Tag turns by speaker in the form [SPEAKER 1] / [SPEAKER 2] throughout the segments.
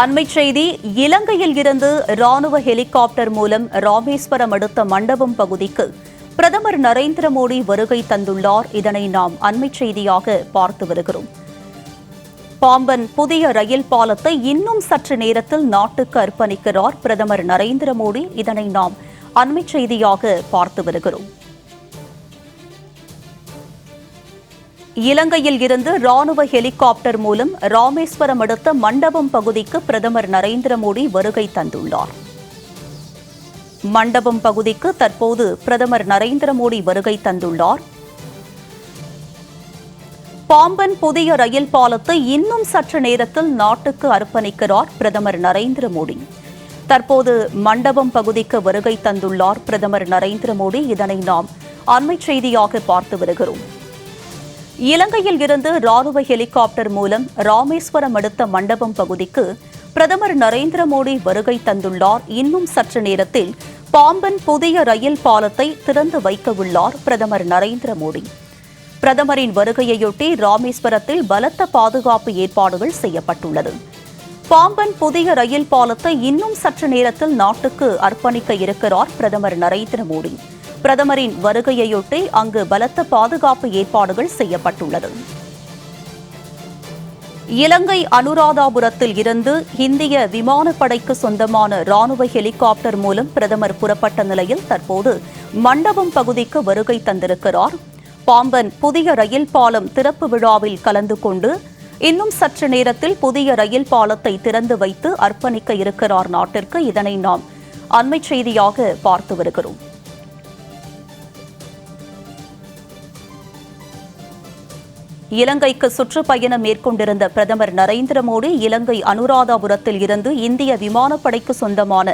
[SPEAKER 1] அண்மை செய்தி இலங்கையில் இருந்து ராணுவ ஹெலிகாப்டர் மூலம் ராமேஸ்வரம் அடுத்த மண்டபம் பகுதிக்கு பிரதமர் நரேந்திர மோடி வருகை தந்துள்ளார் இதனை நாம் அண்மை செய்தியாக பார்த்து வருகிறோம் பாம்பன் புதிய ரயில் பாலத்தை இன்னும் சற்று நேரத்தில் நாட்டுக்கு அர்ப்பணிக்கிறார் பிரதமர் நரேந்திர மோடி இதனை நாம் அண்மை செய்தியாக பார்த்து வருகிறோம் இலங்கையில் இருந்து ராணுவ ஹெலிகாப்டர் மூலம் ராமேஸ்வரம் அடுத்த மண்டபம் பகுதிக்கு பிரதமர் நரேந்திர மோடி வருகை தந்துள்ளார் மண்டபம் பகுதிக்கு தற்போது பிரதமர் நரேந்திர மோடி வருகை தந்துள்ளார் பாம்பன் புதிய ரயில் பாலத்தை இன்னும் சற்று நேரத்தில் நாட்டுக்கு அர்ப்பணிக்கிறார் பிரதமர் நரேந்திர மோடி தற்போது மண்டபம் பகுதிக்கு வருகை தந்துள்ளார் பிரதமர் நரேந்திர மோடி இதனை நாம் அண்மை செய்தியாக பார்த்து வருகிறோம் இலங்கையில் இருந்து ராணுவ ஹெலிகாப்டர் மூலம் ராமேஸ்வரம் அடுத்த மண்டபம் பகுதிக்கு பிரதமர் நரேந்திர மோடி வருகை தந்துள்ளார் இன்னும் சற்று நேரத்தில் பாம்பன் புதிய ரயில் பாலத்தை திறந்து வைக்க உள்ளார் பிரதமர் நரேந்திர மோடி பிரதமரின் வருகையையொட்டி ராமேஸ்வரத்தில் பலத்த பாதுகாப்பு ஏற்பாடுகள் செய்யப்பட்டுள்ளது பாம்பன் புதிய ரயில் பாலத்தை இன்னும் சற்று நேரத்தில் நாட்டுக்கு அர்ப்பணிக்க இருக்கிறார் பிரதமர் நரேந்திர மோடி பிரதமரின் வருகையையொட்டி அங்கு பலத்த பாதுகாப்பு ஏற்பாடுகள் செய்யப்பட்டுள்ளது இலங்கை அனுராதாபுரத்தில் இருந்து இந்திய விமானப்படைக்கு சொந்தமான ராணுவ ஹெலிகாப்டர் மூலம் பிரதமர் புறப்பட்ட நிலையில் தற்போது மண்டபம் பகுதிக்கு வருகை தந்திருக்கிறார் பாம்பன் புதிய ரயில் பாலம் திறப்பு விழாவில் கலந்து கொண்டு இன்னும் சற்று நேரத்தில் புதிய ரயில் பாலத்தை திறந்து வைத்து அர்ப்பணிக்க இருக்கிறார் நாட்டிற்கு இதனை நாம் அண்மை செய்தியாக பார்த்து வருகிறோம் இலங்கைக்கு சுற்றுப்பயணம் மேற்கொண்டிருந்த பிரதமர் நரேந்திர மோடி இலங்கை அனுராதாபுரத்தில் இருந்து இந்திய விமானப்படைக்கு சொந்தமான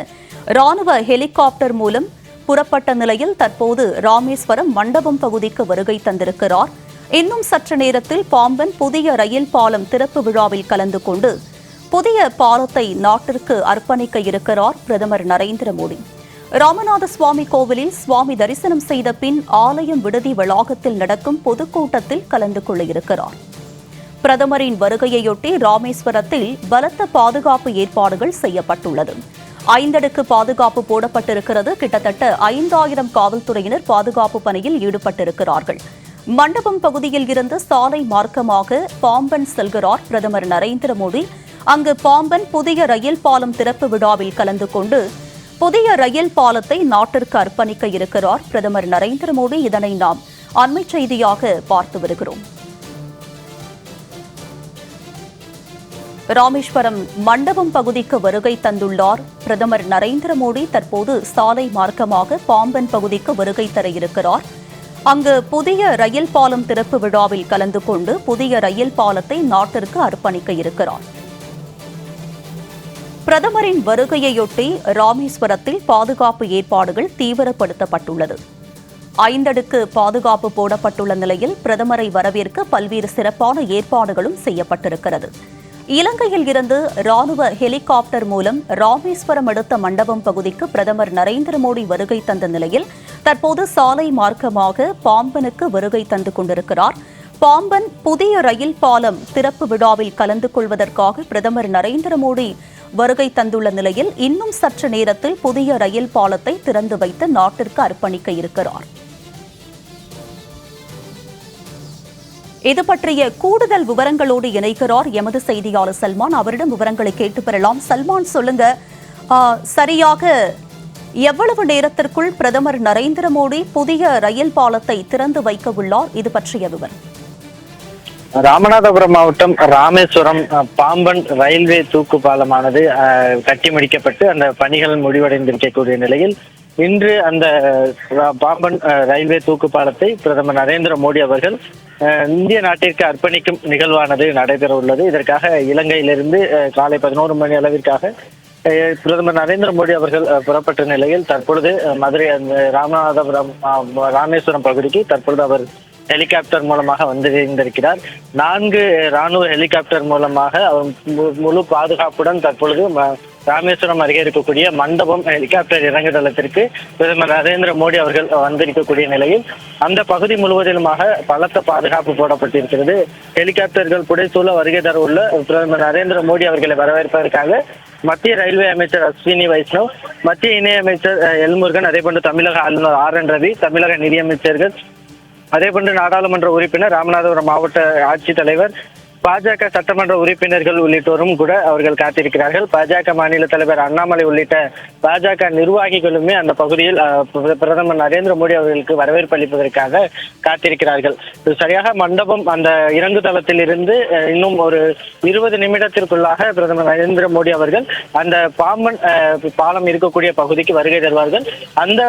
[SPEAKER 1] ராணுவ ஹெலிகாப்டர் மூலம் புறப்பட்ட நிலையில் தற்போது ராமேஸ்வரம் மண்டபம் பகுதிக்கு வருகை தந்திருக்கிறார் இன்னும் சற்று நேரத்தில் பாம்பன் புதிய ரயில் பாலம் திறப்பு விழாவில் கலந்து கொண்டு புதிய பாலத்தை நாட்டிற்கு அர்ப்பணிக்க இருக்கிறார் பிரதமர் நரேந்திர மோடி ராமநாத சுவாமி கோவிலில் சுவாமி தரிசனம் செய்த பின் ஆலயம் விடுதி வளாகத்தில் நடக்கும் பொதுக்கூட்டத்தில் கலந்து கொள்ளயிருக்கிறார் பிரதமரின் வருகையையொட்டி ராமேஸ்வரத்தில் பலத்த பாதுகாப்பு ஏற்பாடுகள் செய்யப்பட்டுள்ளது ஐந்தடுக்கு பாதுகாப்பு போடப்பட்டிருக்கிறது கிட்டத்தட்ட ஐந்தாயிரம் காவல்துறையினர் பாதுகாப்பு பணியில் ஈடுபட்டிருக்கிறார்கள் மண்டபம் பகுதியில் இருந்து சாலை மார்க்கமாக பாம்பன் செல்கிறார் பிரதமர் நரேந்திர மோடி அங்கு பாம்பன் புதிய ரயில் பாலம் திறப்பு விழாவில் கலந்து கொண்டு புதிய ரயில் பாலத்தை நாட்டிற்கு அர்ப்பணிக்க இருக்கிறார் பிரதமர் நரேந்திர மோடி இதனை நாம் அண்மை செய்தியாக பார்த்து வருகிறோம் ராமேஸ்வரம் மண்டபம் பகுதிக்கு வருகை தந்துள்ளார் பிரதமர் நரேந்திர மோடி தற்போது சாலை மார்க்கமாக பாம்பன் பகுதிக்கு வருகை தர இருக்கிறார் அங்கு புதிய ரயில் பாலம் திறப்பு விழாவில் கலந்து கொண்டு புதிய ரயில் பாலத்தை நாட்டிற்கு அர்ப்பணிக்க இருக்கிறார் பிரதமரின் வருகையையொட்டி ராமேஸ்வரத்தில் பாதுகாப்பு ஏற்பாடுகள் தீவிரப்படுத்தப்பட்டுள்ளது ஐந்தடுக்கு பாதுகாப்பு போடப்பட்டுள்ள நிலையில் பிரதமரை வரவேற்க பல்வேறு சிறப்பான ஏற்பாடுகளும் செய்யப்பட்டிருக்கிறது இலங்கையில் இருந்து ராணுவ ஹெலிகாப்டர் மூலம் ராமேஸ்வரம் அடுத்த மண்டபம் பகுதிக்கு பிரதமர் நரேந்திர மோடி வருகை தந்த நிலையில் தற்போது சாலை மார்க்கமாக பாம்பனுக்கு வருகை தந்து கொண்டிருக்கிறார் பாம்பன் புதிய ரயில் பாலம் திறப்பு விழாவில் கலந்து கொள்வதற்காக பிரதமர் நரேந்திர மோடி வருகை தந்துள்ள நிலையில் இன்னும் சற்று நேரத்தில் புதிய ரயில் பாலத்தை திறந்து வைத்து நாட்டிற்கு அர்ப்பணிக்க இருக்கிறார் இது பற்றிய கூடுதல் விவரங்களோடு இணைகிறார் எமது செய்தியாளர் சல்மான் அவரிடம் விவரங்களை கேட்டு பெறலாம் சல்மான் சொல்லுங்க சரியாக எவ்வளவு நேரத்திற்குள் பிரதமர் நரேந்திர மோடி புதிய ரயில் பாலத்தை திறந்து வைக்க உள்ளார் இது பற்றிய விவரம்
[SPEAKER 2] ராமநாதபுரம் மாவட்டம் ராமேஸ்வரம் பாம்பன் ரயில்வே தூக்கு பாலமானது கட்டி முடிக்கப்பட்டு அந்த பணிகள் முடிவடைந்திருக்கக்கூடிய நிலையில் இன்று அந்த பாம்பன் ரயில்வே தூக்கு பாலத்தை பிரதமர் நரேந்திர மோடி அவர்கள் இந்திய நாட்டிற்கு அர்ப்பணிக்கும் நிகழ்வானது நடைபெற உள்ளது இதற்காக இலங்கையிலிருந்து காலை பதினோரு மணி அளவிற்காக பிரதமர் நரேந்திர மோடி அவர்கள் புறப்பட்ட நிலையில் தற்பொழுது மதுரை அந்த ராமநாதபுரம் ராமேஸ்வரம் பகுதிக்கு தற்பொழுது அவர் ஹெலிகாப்டர் மூலமாக வந்திருந்திருக்கிறார் நான்கு ராணுவ ஹெலிகாப்டர் மூலமாக அவர் முழு பாதுகாப்புடன் தற்பொழுது ராமேஸ்வரம் அருகே இருக்கக்கூடிய மண்டபம் ஹெலிகாப்டர் இறங்குதளத்திற்கு பிரதமர் நரேந்திர மோடி அவர்கள் வந்திருக்கக்கூடிய நிலையில் அந்த பகுதி முழுவதிலுமாக பலத்த பாதுகாப்பு போடப்பட்டிருக்கிறது ஹெலிகாப்டர்கள் புடைசூழ வருகை தர உள்ள பிரதமர் நரேந்திர மோடி அவர்களை வரவேற்பதற்காக மத்திய ரயில்வே அமைச்சர் அஸ்வினி வைஷ்ணவ் மத்திய இணையமைச்சர் எல்முருகன் அதே போன்று தமிழக ஆளுநர் ஆர் என் ரவி தமிழக நிதியமைச்சர்கள் அதேபோன்று நாடாளுமன்ற உறுப்பினர் ராமநாதபுரம் மாவட்ட ஆட்சித்தலைவர் பாஜக சட்டமன்ற உறுப்பினர்கள் உள்ளிட்டோரும் கூட அவர்கள் காத்திருக்கிறார்கள் பாஜக மாநில தலைவர் அண்ணாமலை உள்ளிட்ட பாஜக நிர்வாகிகளுமே அந்த பகுதியில் பிரதமர் நரேந்திர மோடி அவர்களுக்கு வரவேற்பு அளிப்பதற்காக காத்திருக்கிறார்கள் சரியாக மண்டபம் அந்த இறங்கு தளத்தில் இருந்து இன்னும் ஒரு இருபது நிமிடத்திற்குள்ளாக பிரதமர் நரேந்திர மோடி அவர்கள் அந்த பாம்பன் பாலம் இருக்கக்கூடிய பகுதிக்கு வருகை தருவார்கள் அந்த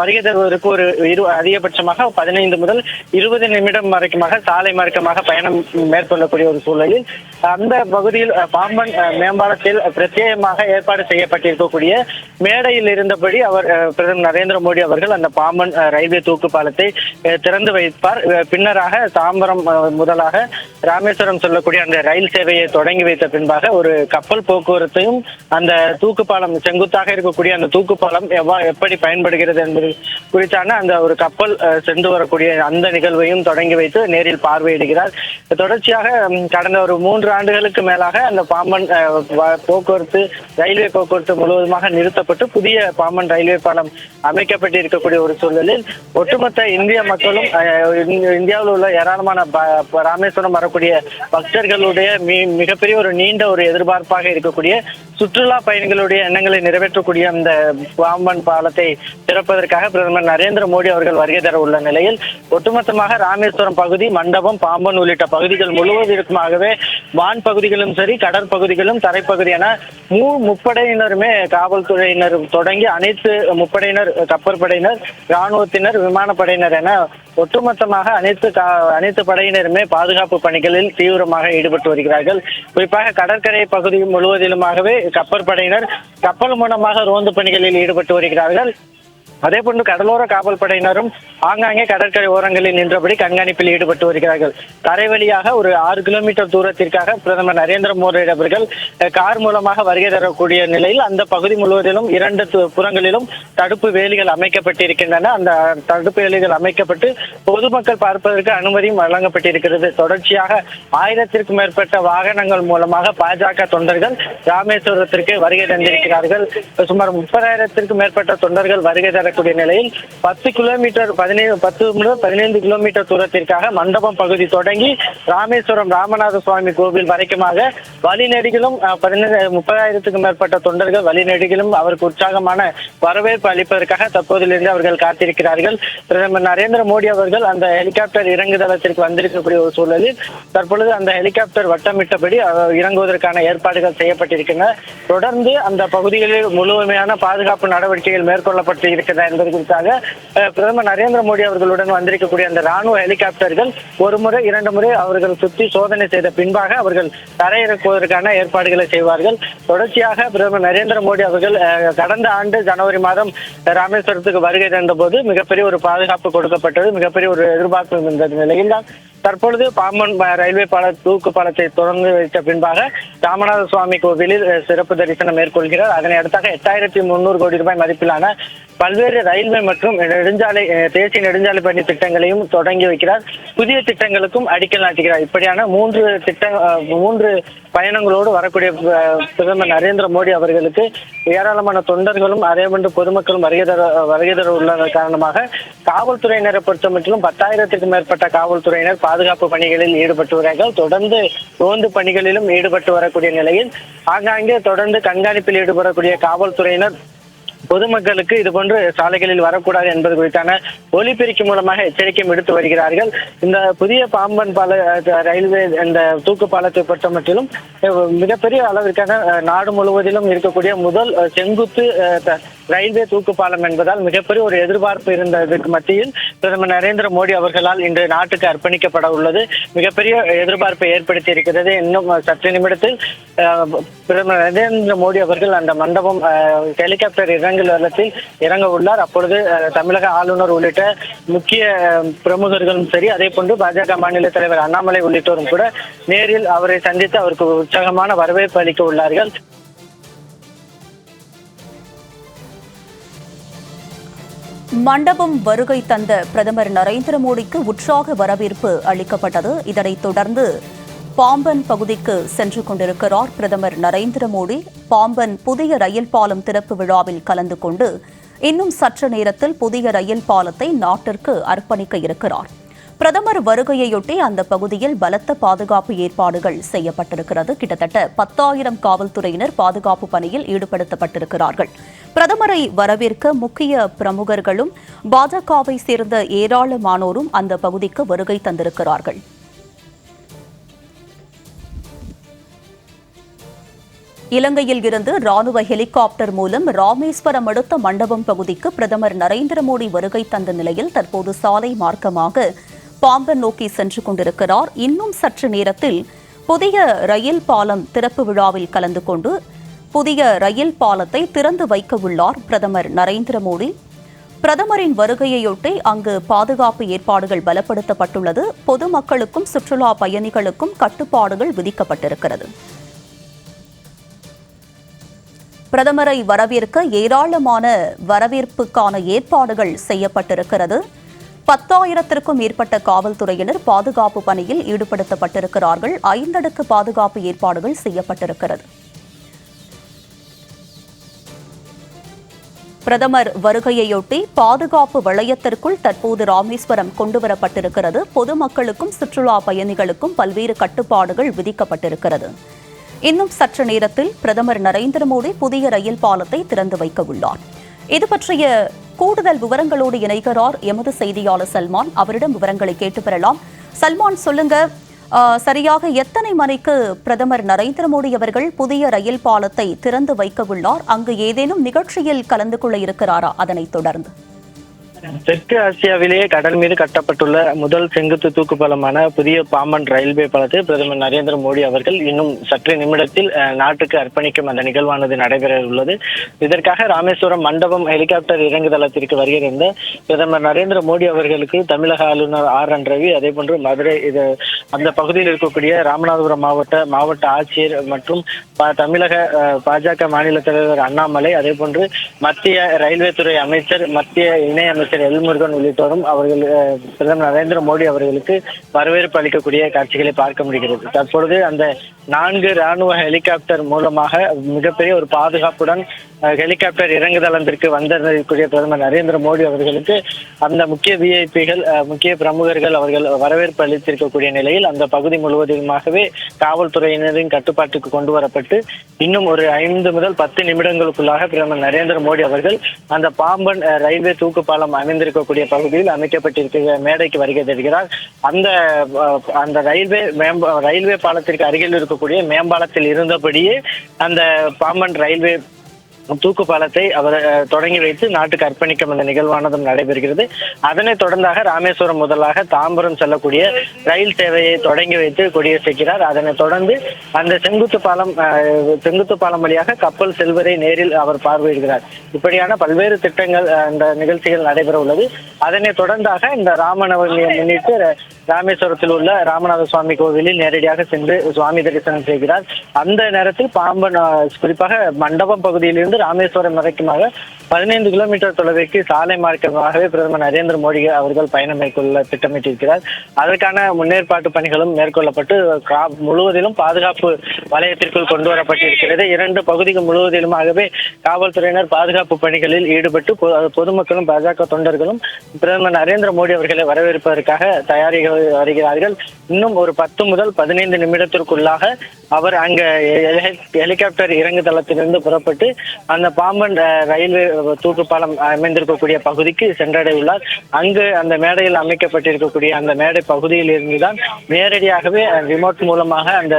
[SPEAKER 2] வருகை தருவதற்கு ஒரு இரு அதிகபட்சமாக பதினைந்து முதல் இருபது நிமிடம் வரைக்குமாக சாலை மார்க்கமாக பயணம் மேற்கொள்ளக்கூடிய ஒரு சூழலில் அந்த பகுதியில் பாம்பன் மேம்பாலத்தில் பிரத்யேகமாக ஏற்பாடு செய்யப்பட்டிருக்கக்கூடிய மேடையில் இருந்தபடி அவர் பிரதமர் நரேந்திர மோடி அவர்கள் அந்த பாம்பன் ரயில்வே தூக்கு பாலத்தை திறந்து வைப்பார் பின்னராக தாம்பரம் முதலாக ராமேஸ்வரம் சொல்லக்கூடிய அந்த ரயில் சேவையை தொடங்கி வைத்த பின்பாக ஒரு கப்பல் போக்குவரத்தையும் அந்த தூக்கு பாலம் செங்குத்தாக இருக்கக்கூடிய அந்த தூக்கு பாலம் எவ்வா எப்படி பயன்படுகிறது என்பது குறித்தான அந்த ஒரு கப்பல் சென்று வரக்கூடிய அந்த நிகழ்வையும் தொடங்கி வைத்து நேரில் பார்வையிடுகிறார் தொடர்ச்சியாக கடந்த ஒரு மூன்று ஆண்டுகளுக்கு மேலாக அந்த பாம்பன் போக்குவரத்து ரயில்வே போக்குவரத்து முழுவதுமாக நிறுத்தப்பட்டு புதிய பாம்பன் ரயில்வே பாலம் அமைக்கப்பட்டு இருக்கக்கூடிய ஒரு சூழலில் ஒட்டுமொத்த இந்திய மக்களும் இந்தியாவில் உள்ள ஏராளமான ராமேஸ்வரம் வரக்கூடிய பக்தர்களுடைய மிகப்பெரிய ஒரு நீண்ட ஒரு எதிர்பார்ப்பாக இருக்கக்கூடிய சுற்றுலா பயணிகளுடைய எண்ணங்களை நிறைவேற்றக்கூடிய அந்த பாம்பன் பாலத்தை திறப்பதற்காக பிரதமர் நரேந்திர மோடி அவர்கள் வருகை தர உள்ள நிலையில் ஒட்டுமொத்தமாக ராமேஸ்வரம் பகுதி மண்டபம் பாம்பன் உள்ளிட்ட பகுதிகள் முழுவதற்குமாகவே வான் பகுதிகளும் சரி கடற்பகுதிகளும் தரைப்பகுதி என மூ முப்படையினருமே காவல்துறையினர் தொடங்கி அனைத்து முப்படையினர் கப்பற்படையினர் ராணுவத்தினர் விமானப்படையினர் என ஒட்டுமொத்தமாக அனைத்து அனைத்து படையினருமே பாதுகாப்பு பணிகளில் தீவிரமாக ஈடுபட்டு வருகிறார்கள் குறிப்பாக கடற்கரை பகுதி முழுவதிலுமாகவே கப்பற்படையினர் கப்பல் மூலமாக ரோந்து பணிகளில் ஈடுபட்டு வருகிறார்கள் அதே போன்று கடலோர காவல் படையினரும் ஆங்காங்கே கடற்கரை ஓரங்களில் நின்றபடி கண்காணிப்பில் ஈடுபட்டு வருகிறார்கள் தரை வழியாக ஒரு ஆறு கிலோமீட்டர் தூரத்திற்காக பிரதமர் நரேந்திர மோடி அவர்கள் கார் மூலமாக வருகை தரக்கூடிய நிலையில் அந்த பகுதி முழுவதிலும் இரண்டு புறங்களிலும் தடுப்பு வேலிகள் அமைக்கப்பட்டிருக்கின்றன அந்த தடுப்பு வேலிகள் அமைக்கப்பட்டு பொதுமக்கள் பார்ப்பதற்கு அனுமதியும் வழங்கப்பட்டிருக்கிறது தொடர்ச்சியாக ஆயிரத்திற்கும் மேற்பட்ட வாகனங்கள் மூலமாக பாஜக தொண்டர்கள் ராமேஸ்வரத்திற்கு வருகை தந்திருக்கிறார்கள் சுமார் முப்பதாயிரத்திற்கும் மேற்பட்ட தொண்டர்கள் வருகை தர வரக்கூடிய நிலையில் பத்து கிலோமீட்டர் பதினைந்து பத்து முதல் பதினைந்து கிலோமீட்டர் தூரத்திற்காக மண்டபம் பகுதி தொடங்கி ராமேஸ்வரம் ராமநாத சுவாமி கோவில் வரைக்குமாக வழிநெடுகிலும் பதினைந்து முப்பதாயிரத்துக்கும் மேற்பட்ட தொண்டர்கள் வழிநெடுகிலும் அவருக்கு உற்சாகமான வரவேற்பு அளிப்பதற்காக தற்போதிலிருந்து அவர்கள் காத்திருக்கிறார்கள் பிரதமர் நரேந்திர மோடி அவர்கள் அந்த ஹெலிகாப்டர் இறங்குதளத்திற்கு வந்திருக்கக்கூடிய ஒரு சூழலில் தற்பொழுது அந்த ஹெலிகாப்டர் வட்டமிட்டபடி இறங்குவதற்கான ஏற்பாடுகள் செய்யப்பட்டிருக்கின்றன தொடர்ந்து அந்த பகுதிகளில் முழுமையான பாதுகாப்பு நடவடிக்கைகள் மேற்கொள்ளப்பட்டு இருக்கிறது இருக்கிறதா என்பதற்காக பிரதமர் நரேந்திர மோடி அவர்களுடன் வந்திருக்கக்கூடிய அந்த ராணுவ ஹெலிகாப்டர்கள் ஒரு முறை இரண்டு முறை அவர்கள் சுற்றி சோதனை செய்த பின்பாக அவர்கள் தரையிறக்குவதற்கான ஏற்பாடுகளை செய்வார்கள் தொடர்ச்சியாக பிரதமர் நரேந்திர மோடி அவர்கள் கடந்த ஆண்டு ஜனவரி மாதம் ராமேஸ்வரத்துக்கு வருகை தந்த போது மிகப்பெரிய ஒரு பாதுகாப்பு கொடுக்கப்பட்டது மிகப்பெரிய ஒரு எதிர்பார்ப்பு இருந்த நிலையில் தற்பொழுது பாம்பன் ரயில்வே பால தூக்கு பாலத்தை தொடர்ந்து வைத்த பின்பாக ராமநாத சுவாமி கோவிலில் சிறப்பு தரிசனம் மேற்கொள்கிறார் அதனை அடுத்தாக எட்டாயிரத்தி முன்னூறு கோடி ரூபாய் மதிப்பிலான பல்வேறு பல்வேறு ரயில்வே மற்றும் நெடுஞ்சாலை தேசிய நெடுஞ்சாலை பணி திட்டங்களையும் தொடங்கி வைக்கிறார் புதிய திட்டங்களுக்கும் அடிக்கல் நாட்டுகிறார் இப்படியான மூன்று திட்ட மூன்று பயணங்களோடு வரக்கூடிய பிரதமர் நரேந்திர மோடி அவர்களுக்கு ஏராளமான தொண்டர்களும் அதேபோன்று பொதுமக்களும் வருகை தர வருகை தர உள்ள காரணமாக காவல்துறையினரை பொறுத்த மட்டும் பத்தாயிரத்திற்கும் மேற்பட்ட காவல்துறையினர் பாதுகாப்பு பணிகளில் ஈடுபட்டு வருகிறார்கள் தொடர்ந்து ரோந்து பணிகளிலும் ஈடுபட்டு வரக்கூடிய நிலையில் ஆங்காங்கே தொடர்ந்து கண்காணிப்பில் ஈடுபடக்கூடிய காவல்துறையினர் பொதுமக்களுக்கு இது போன்று சாலைகளில் வரக்கூடாது என்பது குறித்தான ஒலிபெருக்கி மூலமாக எச்சரிக்கை விடுத்து வருகிறார்கள் இந்த புதிய பாம்பன் பால ரயில்வே இந்த தூக்கு பாலத்தை பொறுத்த மட்டிலும் மிகப்பெரிய அளவிற்கான நாடு முழுவதிலும் இருக்கக்கூடிய முதல் செங்குத்து ரயில்வே தூக்கு பாலம் என்பதால் மிகப்பெரிய ஒரு எதிர்பார்ப்பு இருந்ததற்கு மத்தியில் பிரதமர் நரேந்திர மோடி அவர்களால் இன்று நாட்டுக்கு அர்ப்பணிக்கப்பட உள்ளது மிகப்பெரிய எதிர்பார்ப்பை ஏற்படுத்தி இருக்கிறது இன்னும் சற்று நிமிடத்தில் பிரதமர் நரேந்திர மோடி அவர்கள் அந்த மண்டபம் ஹெலிகாப்டர் இறங்க இரங்கல் வெள்ளத்தில் இறங்க உள்ளார் அப்பொழுது தமிழக ஆளுநர் உள்ளிட்ட முக்கிய பிரமுகர்களும் சரி அதே போன்று பாஜக மாநில தலைவர் அண்ணாமலை உள்ளிட்டோரும் கூட நேரில் அவரை சந்தித்து அவருக்கு உற்சாகமான வரவேற்பு அளிக்க உள்ளார்கள்
[SPEAKER 1] மண்டபம் வருகை தந்த பிரதமர் நரேந்திர மோடிக்கு உற்சாக வரவேற்பு அளிக்கப்பட்டது இதனைத் தொடர்ந்து பாம்பன் பகுதிக்கு சென்று கொண்டிருக்கிறார் பிரதமர் நரேந்திர மோடி பாம்பன் புதிய ரயில் பாலம் திறப்பு விழாவில் கலந்து கொண்டு இன்னும் சற்று நேரத்தில் புதிய ரயில் பாலத்தை நாட்டிற்கு அர்ப்பணிக்க இருக்கிறார் பிரதமர் வருகையொட்டி அந்த பகுதியில் பலத்த பாதுகாப்பு ஏற்பாடுகள் செய்யப்பட்டிருக்கிறது கிட்டத்தட்ட பத்தாயிரம் காவல்துறையினர் பாதுகாப்பு பணியில் ஈடுபடுத்தப்பட்டிருக்கிறார்கள் பிரதமரை வரவேற்க முக்கிய பிரமுகர்களும் பாஜகவை சேர்ந்த ஏராளமானோரும் அந்த பகுதிக்கு வருகை தந்திருக்கிறார்கள் இலங்கையில் இருந்து ராணுவ ஹெலிகாப்டர் மூலம் ராமேஸ்வரம் அடுத்த மண்டபம் பகுதிக்கு பிரதமர் நரேந்திர மோடி வருகை தந்த நிலையில் தற்போது சாலை மார்க்கமாக பாம்பன் நோக்கி சென்று கொண்டிருக்கிறார் இன்னும் சற்று நேரத்தில் புதிய ரயில் பாலம் திறப்பு விழாவில் கலந்து கொண்டு புதிய ரயில் பாலத்தை திறந்து வைக்க உள்ளார் பிரதமர் நரேந்திர மோடி பிரதமரின் வருகையையொட்டி அங்கு பாதுகாப்பு ஏற்பாடுகள் பலப்படுத்தப்பட்டுள்ளது பொதுமக்களுக்கும் சுற்றுலா பயணிகளுக்கும் கட்டுப்பாடுகள் விதிக்கப்பட்டிருக்கிறது பிரதமரை வரவேற்க ஏராளமான வரவேற்புக்கான ஏற்பாடுகள் செய்யப்பட்டிருக்கிறது பத்தாயிரத்திற்கும் மேற்பட்ட காவல்துறையினர் பாதுகாப்பு பணியில் ஈடுபடுத்தப்பட்டிருக்கிறார்கள் ஐந்தடுக்கு பாதுகாப்பு ஏற்பாடுகள் செய்யப்பட்டிருக்கிறது பிரதமர் வருகையொட்டி பாதுகாப்பு வளையத்திற்குள் தற்போது ராமேஸ்வரம் கொண்டுவரப்பட்டிருக்கிறது பொதுமக்களுக்கும் சுற்றுலா பயணிகளுக்கும் பல்வேறு கட்டுப்பாடுகள் விதிக்கப்பட்டிருக்கிறது இன்னும் சற்று நேரத்தில் பிரதமர் நரேந்திர மோடி புதிய ரயில் பாலத்தை திறந்து வைக்க உள்ளார் இது பற்றிய கூடுதல் விவரங்களோடு இணைகிறார் எமது செய்தியாளர் சல்மான் அவரிடம் விவரங்களை கேட்டு பெறலாம் சல்மான் சொல்லுங்க சரியாக எத்தனை மணிக்கு பிரதமர் நரேந்திர மோடி அவர்கள் புதிய ரயில் பாலத்தை திறந்து வைக்க உள்ளார் அங்கு ஏதேனும் நிகழ்ச்சியில் கலந்து கொள்ள இருக்கிறாரா அதனைத் தொடர்ந்து
[SPEAKER 2] தெற்கு ஆசியாவிலேயே கடல் மீது கட்டப்பட்டுள்ள முதல் செங்குத்து தூக்கு பாலமான புதிய பாம்பன் ரயில்வே பாலத்தை பிரதமர் நரேந்திர மோடி அவர்கள் இன்னும் சற்று நிமிடத்தில் நாட்டுக்கு அர்ப்பணிக்கும் அந்த நிகழ்வானது நடைபெற உள்ளது இதற்காக ராமேஸ்வரம் மண்டபம் ஹெலிகாப்டர் இறங்குதளத்திற்கு வருகிறந்த பிரதமர் நரேந்திர மோடி அவர்களுக்கு தமிழக ஆளுநர் ஆர் என் ரவி அதே போன்று மதுரை இது அந்த பகுதியில் இருக்கக்கூடிய ராமநாதபுரம் மாவட்ட மாவட்ட ஆட்சியர் மற்றும் தமிழக பாஜக மாநில தலைவர் அண்ணாமலை அதே போன்று மத்திய ரயில்வே துறை அமைச்சர் மத்திய இணையமைச்சர் அமைச்சர் எல் முருகன் உள்ளிட்டோரும் அவர்கள் பிரதமர் நரேந்திர மோடி அவர்களுக்கு வரவேற்பு அளிக்கக்கூடிய காட்சிகளை பார்க்க முடிகிறது தற்பொழுது அந்த நான்கு ராணுவ ஹெலிகாப்டர் மூலமாக மிகப்பெரிய ஒரு பாதுகாப்புடன் ஹெலிகாப்டர் இறங்குதளத்திற்கு வந்திருக்கக்கூடிய பிரதமர் நரேந்திர மோடி அவர்களுக்கு அந்த முக்கிய விஐபிகள் முக்கிய பிரமுகர்கள் அவர்கள் வரவேற்பு அளித்திருக்கக்கூடிய நிலையில் அந்த பகுதி முழுவதுமாகவே காவல்துறையினரின் கட்டுப்பாட்டுக்கு கொண்டு வரப்பட்டு இன்னும் ஒரு ஐந்து முதல் பத்து நிமிடங்களுக்குள்ளாக பிரதமர் நரேந்திர மோடி அவர்கள் அந்த பாம்பன் ரயில்வே தூக்கு பாலம் அமைந்திருக்கக்கூடிய பகுதியில் அமைக்கப்பட்டிருக்கிற மேடைக்கு வருகை தருகிறார் அந்த அந்த ரயில்வே மேம்ப ரயில்வே பாலத்திற்கு அருகில் இருக்கக்கூடிய மேம்பாலத்தில் இருந்தபடியே அந்த பாம்பன் ரயில்வே தூக்கு பாலத்தை அவர் தொடங்கி வைத்து நாட்டுக்கு அர்ப்பணிக்கும் அந்த நிகழ்வானதும் நடைபெறுகிறது அதனை தொடர்ந்தாக ராமேஸ்வரம் முதலாக தாம்பரம் செல்லக்கூடிய ரயில் சேவையை தொடங்கி வைத்து கொடியசைக்கிறார் அதனை தொடர்ந்து அந்த செங்குத்து பாலம் செங்குத்து பாலம் வழியாக கப்பல் செல்வதை நேரில் அவர் பார்வையிடுகிறார் இப்படியான பல்வேறு திட்டங்கள் அந்த நிகழ்ச்சிகள் நடைபெற உள்ளது அதனை தொடர்ந்தாக இந்த ராமநவமியை முன்னிட்டு ராமேஸ்வரத்தில் உள்ள ராமநாத சுவாமி கோவிலில் நேரடியாக சென்று சுவாமி தரிசனம் செய்கிறார் அந்த நேரத்தில் பாம்பன் குறிப்பாக மண்டபம் பகுதியிலிருந்து ராமேஸ்வரம் வரைக்குமாக பதினைந்து கிலோமீட்டர் தொலைவிற்கு சாலை மார்க்கமாகவே பிரதமர் நரேந்திர மோடி அவர்கள் பயணம் மேற்கொள்ள திட்டமிட்டிருக்கிறார் அதற்கான முன்னேற்பாட்டு பணிகளும் மேற்கொள்ளப்பட்டு முழுவதிலும் பாதுகாப்பு வலயத்திற்குள் கொண்டு வரப்பட்டிருக்கிறது இரண்டு பகுதிகள் முழுவதிலுமாகவே காவல்துறையினர் பாதுகாப்பு பணிகளில் ஈடுபட்டு பொதுமக்களும் பாஜக தொண்டர்களும் பிரதமர் நரேந்திர மோடி அவர்களை வரவேற்பதற்காக தயாரிகள் வருகிறார்கள் இன்னும் ஒரு பத்து முதல் பதினைந்து நிமிடத்திற்குள்ளாக அவர் அங்க ஹெலிகாப்டர் இறங்கு தளத்திலிருந்து புறப்பட்டு அந்த பாம்பன் ரயில்வே தூக்குப்பாலம் அமைந்திருக்கக்கூடிய பகுதிக்கு சென்றடையுள்ளார் அங்கு அந்த மேடையில் அமைக்கப்பட்டிருக்கக்கூடிய அந்த மேடை பகுதியில் இருந்துதான் நேரடியாகவே ரிமோட் மூலமாக அந்த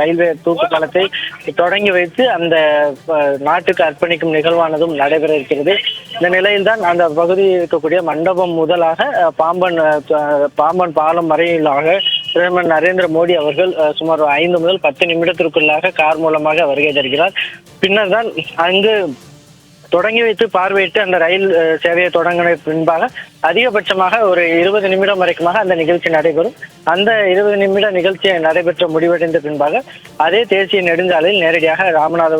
[SPEAKER 2] ரயில்வே தூக்குப்பாலத்தை தொடங்கி வைத்து அந்த நாட்டுக்கு அர்ப்பணிக்கும் நிகழ்வானதும் நடைபெற இருக்கிறது இந்த நிலையில்தான் அந்த பகுதியில் இருக்கக்கூடிய மண்டபம் முதலாக பாம்பன் பாம்பன் பாலம் காலம் வரையிலாக பிரதமர் நரேந்திர மோடி அவர்கள் சுமார் ஐந்து முதல் பத்து நிமிடத்திற்குள்ளாக கார் மூலமாக வருகை தருகிறார் பின்னர் தான் அங்கு தொடங்கி வைத்து பார்வையிட்டு அந்த ரயில் சேவையை தொடங்கின பின்பாக அதிகபட்சமாக ஒரு இருபது நிமிடம் வரைக்குமாக அந்த நிகழ்ச்சி நடைபெறும் அந்த இருபது நிமிட நிகழ்ச்சி நடைபெற்ற முடிவடைந்த பின்பாக அதே தேசிய நெடுஞ்சாலையில் நேரடியாக ராமநாத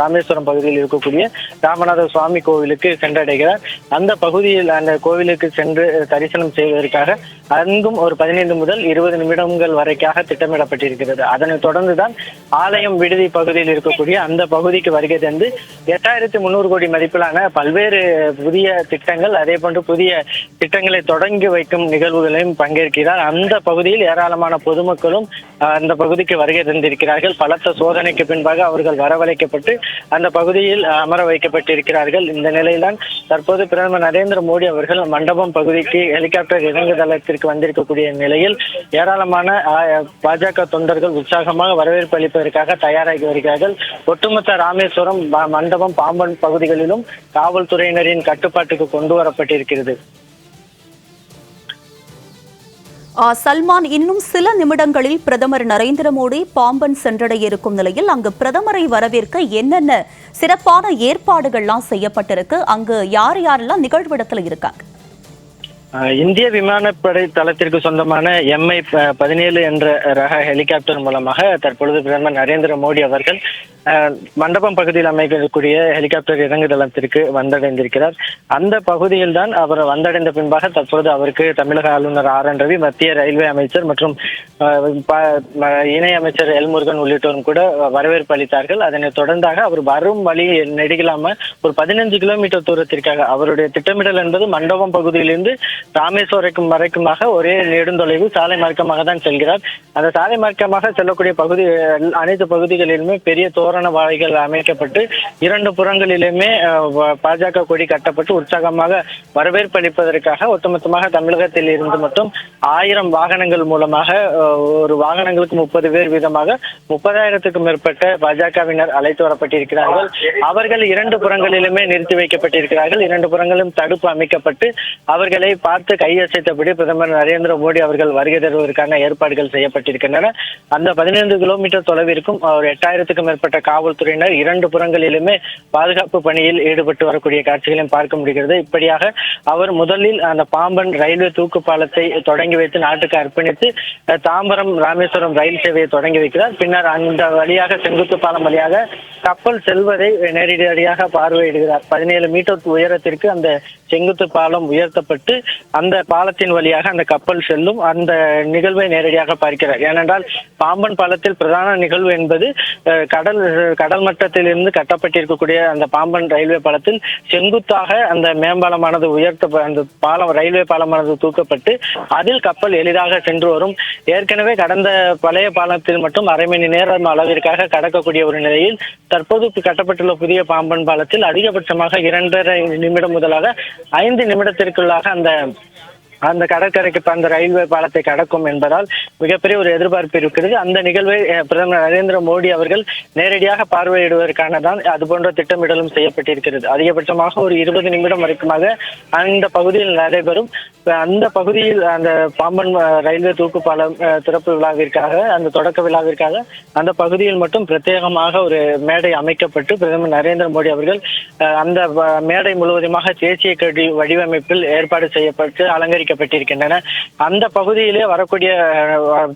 [SPEAKER 2] ராமேஸ்வரம் பகுதியில் இருக்கக்கூடிய ராமநாத சுவாமி கோவிலுக்கு சென்றடைகிறார் அந்த பகுதியில் அந்த கோவிலுக்கு சென்று தரிசனம் செய்வதற்காக அங்கும் ஒரு பதினைந்து முதல் இருபது நிமிடங்கள் வரைக்காக திட்டமிடப்பட்டிருக்கிறது அதனைத் தொடர்ந்துதான் ஆலயம் விடுதி பகுதியில் இருக்கக்கூடிய அந்த பகுதிக்கு வருகை தந்து எட்டாயிரத்தி முன்னூறு கோடி மதிப்பிலான பல்வேறு புதிய திட்டங்கள் அதே போன்று புதிய திட்டங்களை தொடங்கி வைக்கும் நிகழ்வுகளையும் பங்கேற்கிறார் அந்த பகுதியில் ஏராளமான பொதுமக்களும் அந்த பகுதிக்கு வருகை தந்திருக்கிறார்கள் பலத்த சோதனைக்கு பின்பாக அவர்கள் வரவழைக்கப்பட்டு அந்த பகுதியில் அமர வைக்கப்பட்டிருக்கிறார்கள் இந்த நிலையில்தான் தற்போது பிரதமர் நரேந்திர மோடி அவர்கள் மண்டபம் பகுதிக்கு ஹெலிகாப்டர் இறங்கு தளத்திற்கு வந்திருக்கக்கூடிய நிலையில் ஏராளமான பாஜக தொண்டர்கள் உற்சாகமாக வரவேற்பு அளிப்பதற்காக தயாராகி வருகிறார்கள் ஒட்டுமொத்த ராமேஸ்வரம் மண்டபம் பாம்பன் பகுதிகளிலும் காவல்துறையினரின் கட்டுப்பாட்டுக்கு கொண்டு வரப்பட்டிருக்கிறது
[SPEAKER 1] சல்மான் இன்னும் சில நிமிடங்களில் பிரதமர் நரேந்திர மோடி பாம்பன் சென்றடைய இருக்கும் நிலையில் அங்கு பிரதமரை வரவேற்க என்னென்ன சிறப்பான ஏற்பாடுகள்லாம் செய்யப்பட்டிருக்கு அங்கு யார் யாரெல்லாம் நிகழ்விடத்தில் இருக்காங்க
[SPEAKER 2] இந்திய விமானப்படை தளத்திற்கு சொந்தமான எம்ஐ பதினேழு என்ற ரக ஹெலிகாப்டர் மூலமாக தற்பொழுது பிரதமர் நரேந்திர மோடி அவர்கள் மண்டபம் பகுதியில் அமைக்கக்கூடிய ஹெலிகாப்டர் தளத்திற்கு வந்தடைந்திருக்கிறார் அந்த பகுதியில் தான் அவர் வந்தடைந்த பின்பாக தற்போது அவருக்கு தமிழக ஆளுநர் ஆர் என் ரவி மத்திய ரயில்வே அமைச்சர் மற்றும் இணை அமைச்சர் உள்ளிட்டோரும் கூட வரவேற்பு அளித்தார்கள் அதனை தொடர்ந்தாக அவர் வரும் வழி நெடுகிலாம ஒரு பதினைஞ்சு கிலோமீட்டர் தூரத்திற்காக அவருடைய திட்டமிடல் என்பது மண்டபம் பகுதியிலிருந்து ராமேஸ்வரக்கும் வரைக்குமாக ஒரே நெடுந்தொலைவு சாலை மார்க்கமாக தான் செல்கிறார் அந்த சாலை மார்க்கமாக செல்லக்கூடிய பகுதி அனைத்து பகுதிகளிலுமே பெரிய தோற தோரண வாழைகள் அமைக்கப்பட்டு இரண்டு புறங்களிலுமே பாஜக கொடி கட்டப்பட்டு உற்சாகமாக வரவேற்பு அளிப்பதற்காக ஒட்டுமொத்தமாக தமிழகத்தில் இருந்து மட்டும் ஆயிரம் வாகனங்கள் மூலமாக ஒரு வாகனங்களுக்கு முப்பது பேர் வீதமாக முப்பதாயிரத்துக்கும் மேற்பட்ட பாஜகவினர் அழைத்து வரப்பட்டிருக்கிறார்கள் அவர்கள் இரண்டு புறங்களிலுமே நிறுத்தி வைக்கப்பட்டிருக்கிறார்கள் இரண்டு புறங்களும் தடுப்பு அமைக்கப்பட்டு அவர்களை பார்த்து கையசைத்தபடி பிரதமர் நரேந்திர மோடி அவர்கள் வருகை தருவதற்கான ஏற்பாடுகள் செய்யப்பட்டிருக்கின்றன அந்த பதினைந்து கிலோமீட்டர் தொலைவிற்கும் ஒரு எட்டாயிரத்துக்கும் மேற்பட்ட காவல்துறையினர் இரண்டு புறங்களிலுமே பாதுகாப்பு பணியில் ஈடுபட்டு வரக்கூடிய காட்சிகளையும் பார்க்க முடிகிறது இப்படியாக அவர் முதலில் அந்த பாம்பன் ரயில்வே தூக்கு பாலத்தை தொடங்கி வைத்து நாட்டுக்கு அர்ப்பணித்து தாம்பரம் ராமேஸ்வரம் ரயில் சேவையை தொடங்கி வைக்கிறார் பின்னர் அந்த வழியாக செங்குத்து பாலம் வழியாக கப்பல் செல்வதை நேரடியாக பார்வையிடுகிறார் பதினேழு மீட்டர் உயரத்திற்கு அந்த செங்குத்து பாலம் உயர்த்தப்பட்டு அந்த பாலத்தின் வழியாக அந்த கப்பல் செல்லும் அந்த நிகழ்வை நேரடியாக பார்க்கிறார் ஏனென்றால் பாம்பன் பாலத்தில் பிரதான நிகழ்வு என்பது கடல் கடல் மட்டத்தில் இருந்து கட்டப்பட்டிருக்கக்கூடிய அந்த பாம்பன் ரயில்வே பாலத்தில் செங்குத்தாக அந்த மேம்பாலமானது உயர்த்த அந்த பாலம் ரயில்வே பாலமானது தூக்கப்பட்டு அதில் கப்பல் எளிதாக சென்று வரும் ஏற்கனவே கடந்த பழைய பாலத்தில் மட்டும் அரை மணி நேரம் அளவிற்காக கடக்கக்கூடிய ஒரு நிலையில் தற்போது கட்டப்பட்டுள்ள புதிய பாம்பன் பாலத்தில் அதிகபட்சமாக இரண்டரை நிமிடம் முதலாக ஐந்து நிமிடத்திற்குள்ளாக அந்த அந்த கடற்கரைக்கு அந்த ரயில்வே பாலத்தை கடக்கும் என்பதால் மிகப்பெரிய ஒரு எதிர்பார்ப்பு இருக்கிறது அந்த நிகழ்வை பிரதமர் நரேந்திர மோடி அவர்கள் நேரடியாக பார்வையிடுவதற்கான தான் போன்ற திட்டமிடலும் செய்யப்பட்டிருக்கிறது அதிகபட்சமாக ஒரு இருபது நிமிடம் வரைக்குமாக அந்த பகுதியில் நடைபெறும் அந்த பகுதியில் அந்த பாம்பன் ரயில்வே தூக்கு பாலம் திறப்பு விழாவிற்காக அந்த தொடக்க விழாவிற்காக அந்த பகுதியில் மட்டும் பிரத்யேகமாக ஒரு மேடை அமைக்கப்பட்டு பிரதமர் நரேந்திர மோடி அவர்கள் அந்த மேடை முழுவதுமாக தேசிய கடி வடிவமைப்பில் ஏற்பாடு செய்யப்பட்டு அலங்கரிக்க அறிவிக்கப்பட்டிருக்கின்றன அந்த பகுதியிலே வரக்கூடிய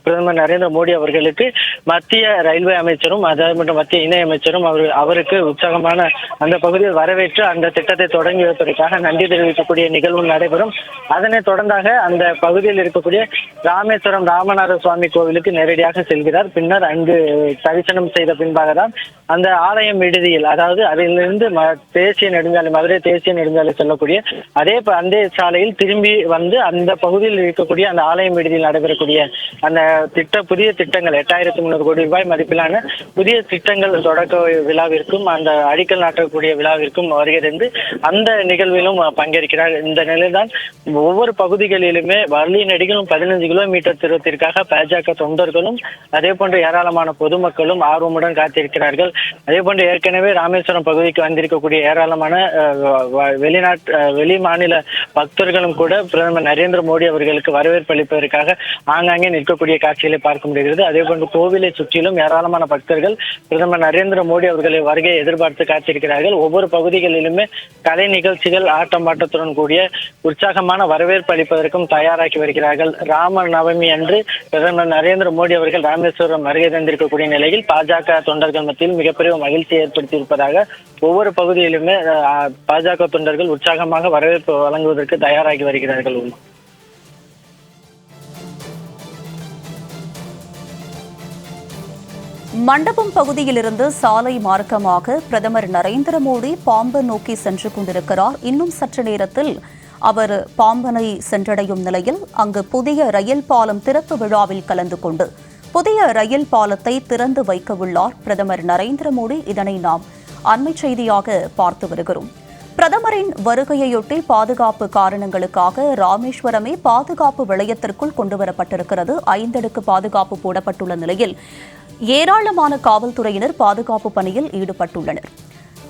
[SPEAKER 2] பிரதமர் நரேந்திர மோடி அவர்களுக்கு மத்திய ரயில்வே அமைச்சரும் அதாவது மற்றும் மத்திய இணையமைச்சரும் அவர் அவருக்கு உற்சாகமான அந்த பகுதியில் வரவேற்று அந்த திட்டத்தை தொடங்கி வைப்பதற்காக நன்றி தெரிவிக்கக்கூடிய நிகழ்வு நடைபெறும் அதனைத் தொடர்ந்தாக அந்த பகுதியில் இருக்கக்கூடிய ராமேஸ்வரம் ராமநாத சுவாமி கோவிலுக்கு நேரடியாக செல்கிறார் பின்னர் அங்கு தரிசனம் செய்த பின்பாக தான் அந்த ஆலயம் விடுதியில் அதாவது அதிலிருந்து தேசிய நெடுஞ்சாலை மதுரை தேசிய நெடுஞ்சாலை செல்லக்கூடிய அதே அந்த சாலையில் திரும்பி வந்து அந்த பகுதியில் இருக்கக்கூடிய அந்த ஆலயம் விடுதியில் நடைபெறக்கூடிய அந்த திட்ட புதிய திட்டங்கள் எட்டாயிரத்தி கோடி ரூபாய் மதிப்பிலான புதிய திட்டங்கள் தொடக்க விழாவிற்கும் அந்த அடிக்கல் நாட்டக்கூடிய விழாவிற்கும் வருகிறது அந்த நிகழ்விலும் பங்கேற்கிறார் இந்த நிலைதான் ஒவ்வொரு பகுதிகளிலுமே வள்ளி நடிகளும் பதினஞ்சு கிலோமீட்டர் தூரத்திற்காக பாஜக தொண்டர்களும் அதே போன்ற ஏராளமான பொதுமக்களும் ஆர்வமுடன் காத்திருக்கிறார்கள் அதே போன்று ஏற்கனவே ராமேஸ்வரம் பகுதிக்கு வந்திருக்கக்கூடிய ஏராளமான வெளிநாட்டு வெளி மாநில பக்தர்களும் கூட பிரதமர் நரேந்திர மோடி அவர்களுக்கு வரவேற்பு அளிப்பதற்காக ஆங்காங்கே நிற்கக்கூடிய காட்சிகளை பார்க்க முடிகிறது அதே போன்று கோவிலை சுற்றிலும் ஏராளமான பக்தர்கள் பிரதமர் நரேந்திர மோடி அவர்களை வருகை எதிர்பார்த்து காத்திருக்கிறார்கள் ஒவ்வொரு பகுதிகளிலுமே கலை நிகழ்ச்சிகள் ஆட்டம் ஆட்டத்துடன் கூடிய உற்சாகமான வரவேற்பு அளிப்பதற்கும் தயாராகி வருகிறார்கள் ராம நவமி அன்று பிரதமர் நரேந்திர மோடி அவர்கள் ராமேஸ்வரம் வருகை தந்திருக்கக்கூடிய நிலையில் பாஜக தொண்டர்கள் மத்தியில் மிகப்பெரிய மகிழ்ச்சியை இருப்பதாக ஒவ்வொரு பகுதியிலுமே பாஜக தொண்டர்கள் உற்சாகமாக வரவேற்பு வழங்குவதற்கு தயாராகி வருகிறார்கள்
[SPEAKER 1] மண்டபம் பகுதியிலிருந்து சாலை மார்க்கமாக பிரதமர் நரேந்திர மோடி பாம்பன் நோக்கி சென்று கொண்டிருக்கிறார் இன்னும் சற்று நேரத்தில் அவர் பாம்பனை சென்றடையும் நிலையில் அங்கு புதிய ரயில் பாலம் திறப்பு விழாவில் கலந்து கொண்டு புதிய ரயில் பாலத்தை திறந்து வைக்கவுள்ளார் பிரதமர் நரேந்திர மோடி இதனை நாம் அண்மை செய்தியாக பார்த்து வருகிறோம் பிரதமரின் வருகையொட்டி பாதுகாப்பு காரணங்களுக்காக ராமேஸ்வரமே பாதுகாப்பு வளையத்திற்குள் கொண்டுவரப்பட்டிருக்கிறது ஐந்தடுக்கு பாதுகாப்பு போடப்பட்டுள்ள நிலையில் ஏராளமான காவல்துறையினர் பாதுகாப்பு பணியில் ஈடுபட்டுள்ளனர்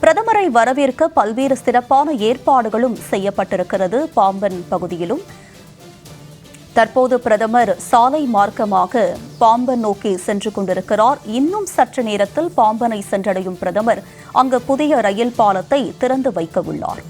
[SPEAKER 1] பிரதமரை வரவேற்க பல்வேறு சிறப்பான ஏற்பாடுகளும் செய்யப்பட்டிருக்கிறது பாம்பன் பகுதியிலும் தற்போது பிரதமர் சாலை மார்க்கமாக பாம்பன் நோக்கி சென்று கொண்டிருக்கிறார் இன்னும் சற்று நேரத்தில் பாம்பனை சென்றடையும் பிரதமர் அங்கு புதிய ரயில் பாலத்தை திறந்து வைக்க